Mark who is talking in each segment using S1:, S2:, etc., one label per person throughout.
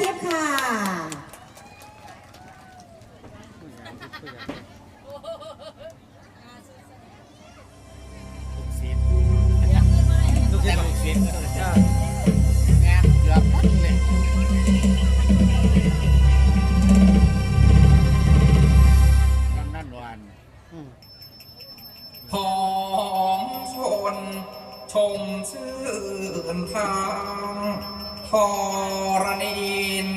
S1: ทิพย์ค่ะ
S2: รณีน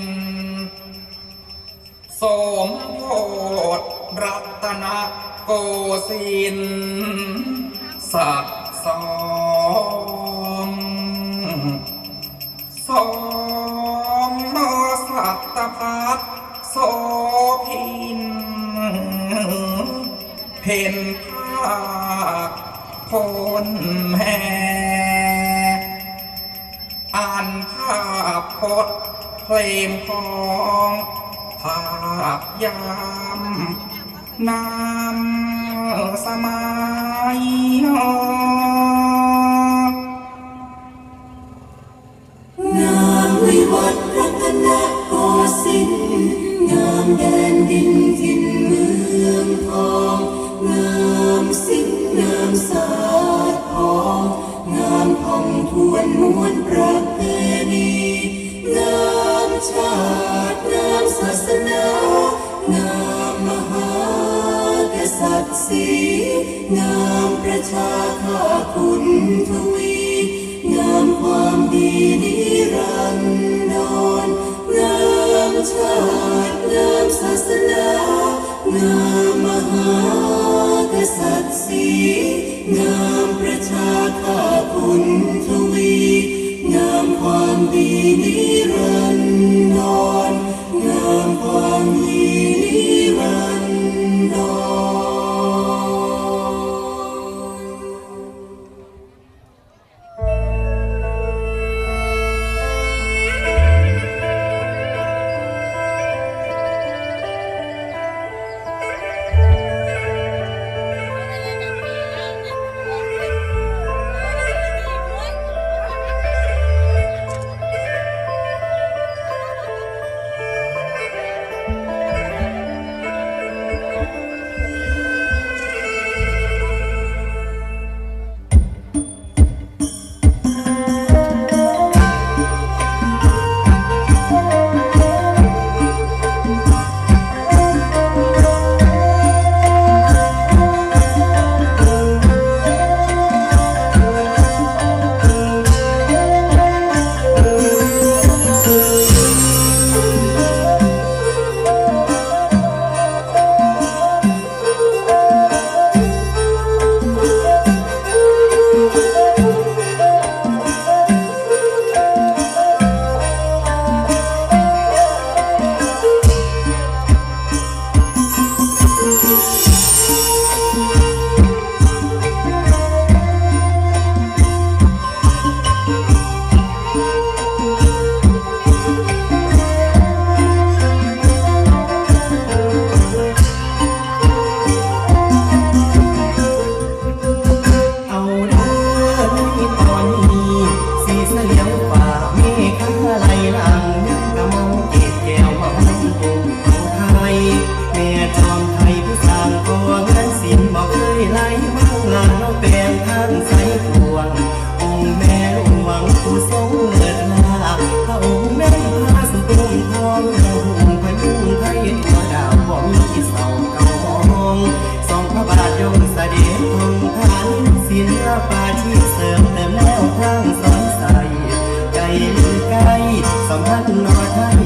S2: สมโพธรัตนโกสินสักสองสองนสัตพัทโสพินเพนภาคพนแห คตเพลงของภาพยามนามสมัย
S3: งามวิวัฒน์รัตนโกสินทร์งามเด นามประชาข้าคุณทวีงามความดีนิรันดรนามชาตินามศาสนานามมหากษัตริย์สีงามประชาข้าคุณทวีงามความดีนิรันดรงาม
S4: สำนัหน่อไทย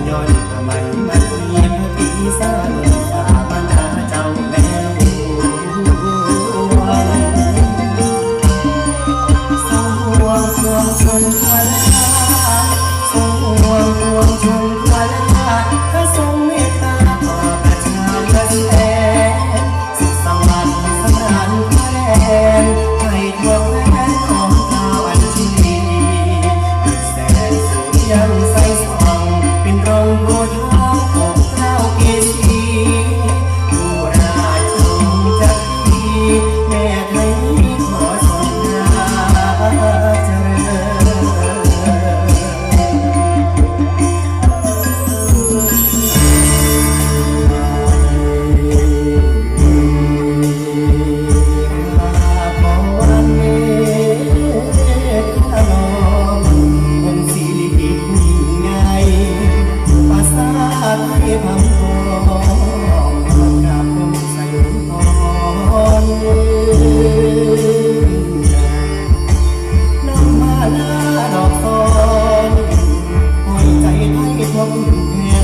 S4: แผ่